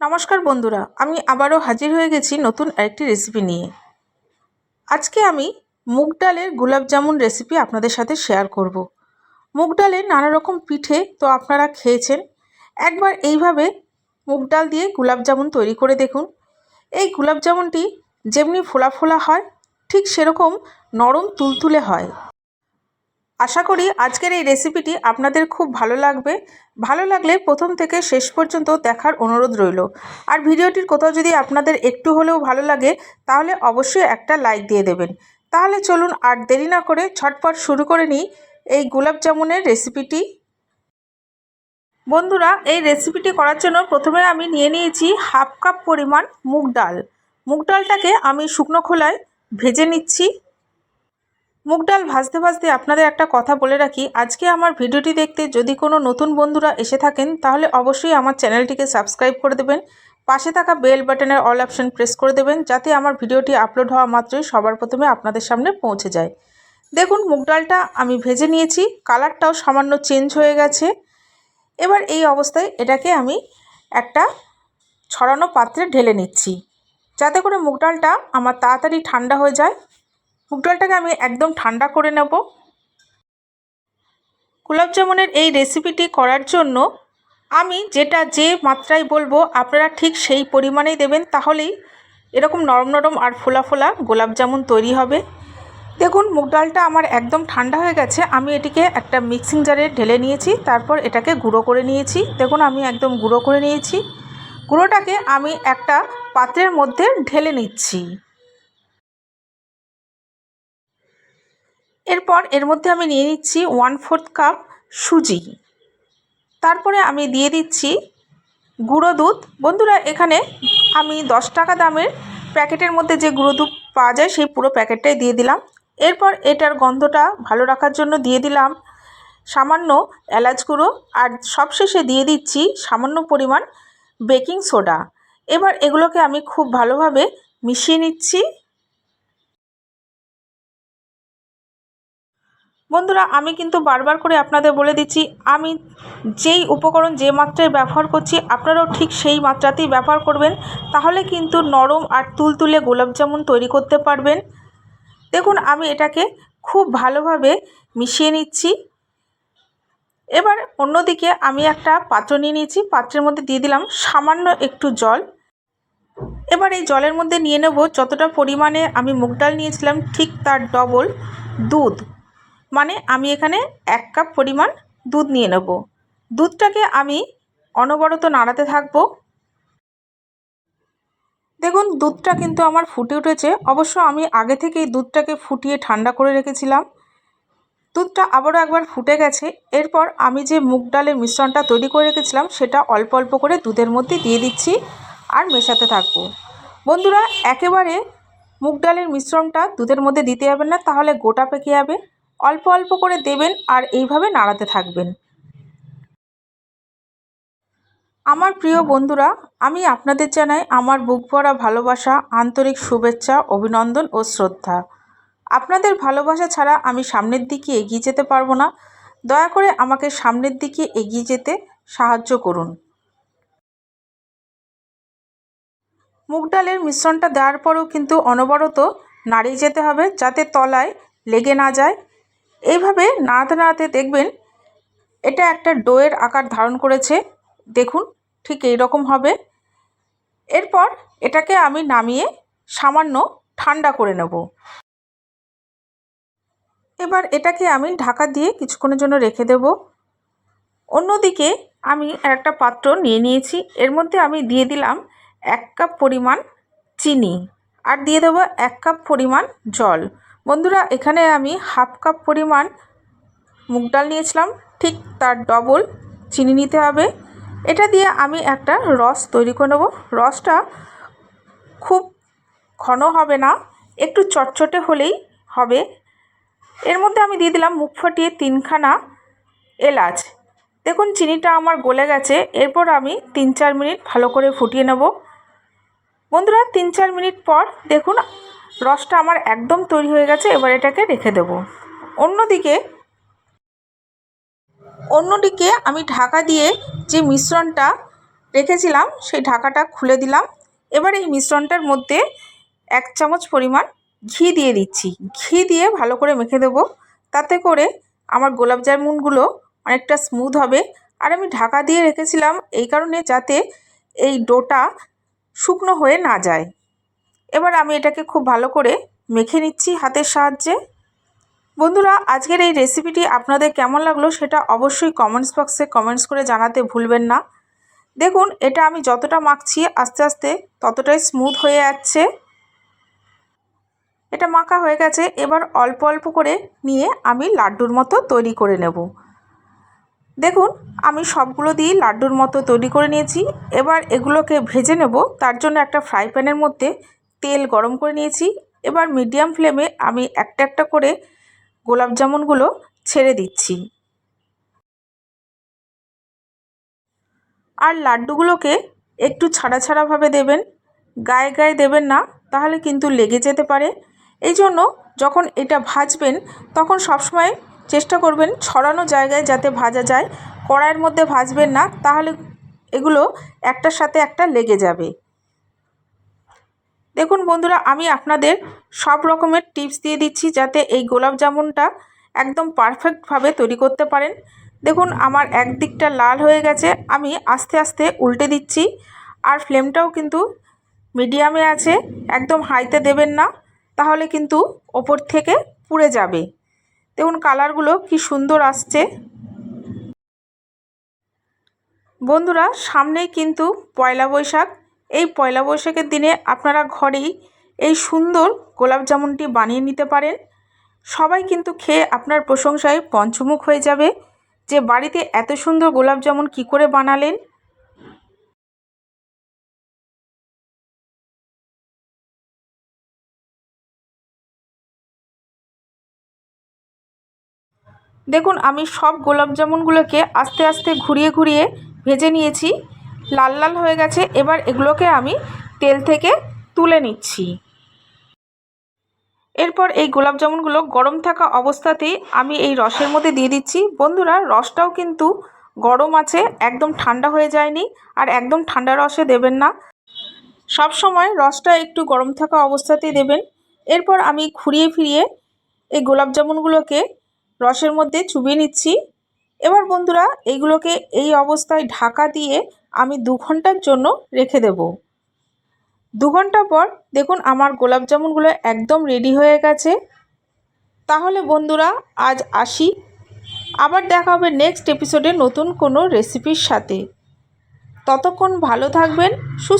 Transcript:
নমস্কার বন্ধুরা, আমি আবারও হাজির হয়ে গেছি নতুন আরেকটি রেসিপি নিয়ে। আজকে আমি মুগ ডালের জামুন রেসিপি আপনাদের সাথে শেয়ার করব। মুগ ডালের নানা রকম পিঠে তো আপনারা খেয়েছেন। একবার এইভাবে মুগ ডাল দিয়ে জামুন তৈরি করে দেখুন। এই গোলাপ জামুনটি যেমনি ফোলা ফোলা হয়, ঠিক সেরকম নরম তুলতুলে হয়। আশা করি আজকের এই রেসিপিটি আপনাদের খুব ভালো লাগবে। ভালো লাগলে প্রথম থেকে শেষ পর্যন্ত দেখার অনুরোধ রইল। আর ভিডিওটির কোথাও যদি আপনাদের একটু হলেও ভালো লাগে, তাহলে অবশ্যই একটা লাইক দিয়ে দেবেন। তাহলে চলুন আর দেরি না করে ছটপট শুরু করে নিই এই গোলাপ জামুনের রেসিপিটি বন্ধুরা, এই রেসিপিটি করার জন্য প্রথমে আমি নিয়ে নিয়েছি হাফ কাপ পরিমাণ মুগ ডাল। মুগ ডালটাকে আমি শুকনো খোলায় ভেজে নিচ্ছি। মুগ ডাল ভাজতে ভাজতে আপনাদের একটা কথা বলে রাখি, আজকে আমার ভিডিওটি দেখতে যদি কোনো নতুন বন্ধুরা এসে থাকেন, তাহলে অবশ্যই আমার চ্যানেলটিকে সাবস্ক্রাইব করে দেবেন, পাশে থাকা বেল বাটনের অল অপশন প্রেস করে দেবেন, যাতে আমার ভিডিওটি আপলোড হওয়া মাত্রই সবার প্রথমে আপনাদের সামনে পৌঁছে যায়। দেখুন, মুগ ডালটা আমি ভেজে নিয়েছি, কালারটাও সামান্য চেঞ্জ হয়ে গেছে। এবার এই অবস্থায় এটাকে আমি একটা ছড়ানো পাত্রে ঢেলে নিচ্ছি। যাতে করে মুগ ডালটা আমার তাড়াতাড়ি ঠান্ডা হয়ে যায় মুগ ডালটাকে আমি একদম ঠান্ডা করে নেব। গোলাপ জামুনের এই রেসিপিটি করার জন্য আমি যেটা যে মাত্রায় বলব, আপনারা ঠিক সেই পরিমাণেই দেবেন, তাহলেই এরকম নরম নরম আর ফোলা ফোলা গোলাপ জামুন তৈরি হবে। দেখুন মুগ ডালটা আমার একদম ঠান্ডা হয়ে গেছে, আমি এটিকে একটা মিক্সিং জারে ঢেলে নিয়েছি, তারপর এটাকে গুঁড়ো করে নিয়েছি। দেখুন, আমি একদম গুঁড়ো করে নিয়েছি। গুঁড়োটাকে আমি একটা পাত্রের মধ্যে ঢেলে নিচ্ছি। এরপর এর মধ্যে আমি নিয়ে নিচ্ছি ওয়ান ফোর্থ কাপ সুজি। তারপরে আমি দিয়ে দিচ্ছি গুঁড়ো দুধ। বন্ধুরা, এখানে আমি দশ টাকা দামের প্যাকেটের মধ্যে যে গুঁড়ো দুধ পাওয়া যায়, সেই পুরো প্যাকেটটাই দিয়ে দিলাম। এরপর এটার গন্ধটা ভালো রাখার জন্য দিয়ে দিলাম সামান্য এলাচ গুঁড়ো। আর সবশেষে দিয়ে দিচ্ছি সামান্য পরিমাণ বেকিং সোডা। এবার এগুলোকে আমি খুব ভালোভাবে মিশিয়ে নিচ্ছি। বন্ধুরা, আমি কিন্তু বারবার করে আপনাদের বলে দিচ্ছি, আমি যেই উপকরণ যে মাত্রায় ব্যবহার করছি, আপনারাও ঠিক সেই মাত্রাতেই ব্যবহার করবেন। তাহলে কিন্তু নরম আর তুলতুলে গোলাপ জামুন তৈরি করতে পারবেন। দেখুন, আমি এটাকে খুব ভালোভাবে মিশিয়ে নিচ্ছি। এবার অন্যদিকে আমি একটা পাত্র নিয়ে নিয়েছি, পাত্রের মধ্যে দিয়ে দিলাম সামান্য একটু জল। এবার এই জলের মধ্যে নিয়ে নেব, যতটা পরিমাণে আমি মুগ ডাল নিয়েছিলাম, ঠিক তার ডবল দুধ। মানে আমি এখানে এক কাপ পরিমাণ দুধ নিয়ে নেব। দুধটাকে আমি অনবরত নাড়াতে থাকব। দেখুন, দুধটা কিন্তু আমার ফুটে উঠেছে। অবশ্য আমি আগে থেকেই দুধটাকে ফুটিয়ে ঠান্ডা করে রেখেছিলাম। দুধটা আবারও একবার ফুটে গেছে। এরপর আমি যে মুগ ডালের মিশ্রণটা তৈরি করে রেখেছিলাম, সেটা অল্প অল্প করে দুধের মধ্যে দিয়ে দিচ্ছি আর মেশাতে থাকব। বন্ধুরা, একেবারে মুগ ডালের মিশ্রণটা দুধের মধ্যে দিতে হবে না, তাহলে গোটা পেকে যাবে। অল্প অল্প করে দেবেন আর এইভাবে নাড়াতে থাকবেন। আমার প্রিয় বন্ধুরা, আমি আপনাদের জানাই আমার বুক ভরা ভালোবাসা, আন্তরিক শুভেচ্ছা, অভিনন্দন ও শ্রদ্ধা। আপনাদের ভালোবাসা ছাড়া আমি সামনের দিকে এগিয়ে যেতে পারব না। দয়া করে আমাকে সামনের দিকে এগিয়ে যেতে সাহায্য করুন। মুগ ডালের মিশ্রণটা দেওয়ার পরেও কিন্তু অনবরত নাড়িয়ে যেতে হবে যাতে তলায় লেগে না যায়। এইভাবে নাড়াতে নাড়াতে দেখবেন এটা একটা ডোয়ের আকার ধারণ করেছে। দেখুন, ঠিক এই রকম হবে। এরপর এটাকে আমি নামিয়ে সামান্য ঠান্ডা করে নেব। এবার এটাকে আমি ঢাকা দিয়ে কিছুক্ষণের জন্য রেখে দেব। অন্যদিকে আমি একটা পাত্র নিয়ে নিয়েছি। এর মধ্যে আমি দিয়ে দিলাম এক কাপ পরিমাণ চিনি। আর দিয়ে দেবো এক কাপ পরিমাণ জল। বন্ধুরা, এখানে আমি হাফ কাপ পরিমাণ মুগ ডাল নিয়েছিলাম। ঠিক তার ডবল চিনি নিতে হবে। এটা দিয়ে আমি একটা রস তৈরি করে নেব। রসটা খুব ঘন হবে না, একটু চটচটে হলেই হবে। এর মধ্যে আমি দিয়ে দিলাম মুখ ফাটিয়ে তিনখানা এলাচ। দেখুন, চিনিটা আমার গলে গেছে। এরপর আমি তিন চার মিনিট ভালো করে ফুটিয়ে নেব। বন্ধুরা, তিন চার মিনিট পর দেখুন রসটা আমার একদম তৈরি হয়ে গেছে, এবার এটাকে রেখে দেব। অন্যদিকে অন্যদিকে আমি ঢাকা দিয়ে যে মিশ্রণটা রেখেছিলাম, সেই ঢাকাটা খুলে দিলাম। এবার এই মিশ্রণটার মধ্যে এক চামচ পরিমাণ ঘি দিয়ে দিচ্ছি। ঘি দিয়ে ভালো করে মেখে দেবো। তাতে করে আমার গোলাপ জামুনগুলো অনেকটা স্মুথ হবে। আর আমি ঢাকা দিয়ে রেখেছিলাম এই কারণে যাতে এই ডোটা শুকনো হয়ে না যায়। এবার আমি এটাকে খুব ভালো করে মেখে নিচ্ছি হাতের সাহায্যে। বন্ধুরা, আজকের এই রেসিপিটি আপনাদের কেমন লাগল সেটা অবশ্যই কমেন্টস বক্সে কমেন্টস করে জানাতে ভুলবেন না। দেখুন, এটা আমি যতটা মাখছি আস্তে আস্তে ততটাই স্মুথ হয়ে যাচ্ছে। এটা মাখা হয়ে গেছে, এবার অল্প অল্প করে নিয়ে আমি লাড্ডুর মতো তৈরি করে নেব। দেখুন, আমি সবগুলো দিয়ে লাড্ডুর মতো তৈরি করে নিয়েছি। এবার এগুলোকে ভেজে নেব, তার জন্য একটা ফ্রাই প্যানের মধ্যে তেল গরম করে নিয়েছি। এবার মিডিয়াম ফ্লেমে আমি একটা একটা করে গোলাপ জামুনগুলো ছেড়ে দিচ্ছি। আর লাড্ডুগুলোকে একটু ছাড়া ছাড়াভাবে দেবেন। গায়ে গায়ে দেবেন না, তাহলে কিন্তু লেগে যেতে পারে। এই জন্য যখন এটা ভাজবেন, তখন সবসময় চেষ্টা করবেন ছড়ানো জায়গায় যাতে ভাজা যায়। কড়াইয়ের মধ্যে ভাজবেন না, তাহলে এগুলো একটার সাথে একটা লেগে যাবে। দেখুন বন্ধুরা, আমি আপনাদের সব রকমের টিপস দিয়ে দিচ্ছি যাতে এই গোলাপ জামুনটা একদম পারফেক্টভাবে তৈরি করতে পারেন। দেখুন, আমার একদিকটা লাল হয়ে গেছে, আমি আস্তে আস্তে উল্টে দিচ্ছি আর ফ্লেমটাও কিন্তু মিডিয়ামে আছে, একদম হাইতে দেবেন না, তাহলে কিন্তু ওপর থেকে পুড়ে যাবে। দেখুন, কালারগুলো কি সুন্দর আসছে। বন্ধুরা, সামনেই কিন্তু পয়লা বৈশাখ এই পয়লা বৈশাখের দিনে আপনারা ঘরেই এই সুন্দর গোলাপ জামুনটি বানিয়ে নিতে পারেন। সবাই কিন্তু খেয়ে আপনার প্রশংসায় পঞ্চমুখ হয়ে যাবে যে বাড়িতে এত সুন্দর গোলাপ জামুন কী করে বানালেন। দেখুন, আমি সব গোলাপ জামুনগুলোকে আস্তে আস্তে ঘুরিয়ে ঘুরিয়ে ভেজে নিয়েছি। লাল লাল হয়ে গেছে। এবার এগুলোকে আমি তেল থেকে তুলে নিচ্ছি। এরপর এই গোলাপ জামুনগুলো গরম থাকা অবস্থাতেই আমি এই রসের মধ্যে দিয়ে দিচ্ছি। বন্ধুরা, রসটাও কিন্তু গরম আছে, একদম ঠান্ডা হয়ে যায়নি আর একদম ঠান্ডা রসে দেবেন না। সব সময় রসটা একটু গরম থাকা অবস্থাতেই দেবেন। এরপর আমি ঘুরিয়ে ফিরিয়ে এই গোলাপ জামুনগুলোকে রসের মধ্যে চুবিয়ে নিচ্ছি। এবার বন্ধুরা, এইগুলোকে এই অবস্থায় ঢাকা দিয়ে আমি দু ঘণ্টার জন্য রেখে দেব। দু ঘণ্টা পর দেখুন আমার গোলাপ জামুনগুলো একদম রেডি হয়ে গেছে। তাহলে বন্ধুরা, আজ আসি। আবার দেখা হবে নেক্সট এপিসোডে নতুন কোনো রেসিপির সাথে। ততক্ষণ ভালো থাকবেন, সুস্থ